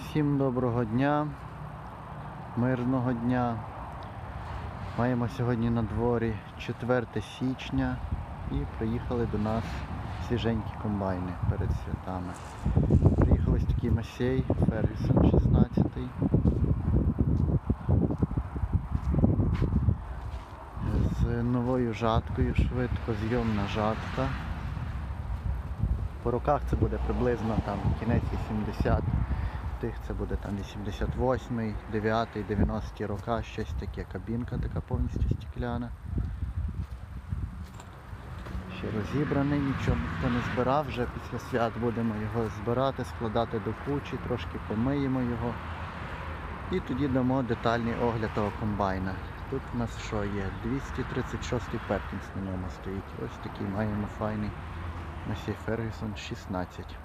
Всім доброго дня, мирного дня. Маємо сьогодні на дворі 4 січня і приїхали до нас свіженькі комбайни перед святами. Приїхав ось такий Масей Фергюсон 16. З новою жаткою, швидко зйомна жатка. По роках це буде приблизно там кінець 80 тих це буде там 88, 9, 90 рока, щось таке. Кабінка така повністю стекляна. Ще розібраний, нічого ніхто не збирав, вже після свят будемо його збирати, складати до кучі, трошки помиємо його. І тоді дамо детальний огляд того комбайна. Тут у нас що є? 236 Перкінс на ньому стоїть. Ось такий маємо файний Масей Фергюсон 16.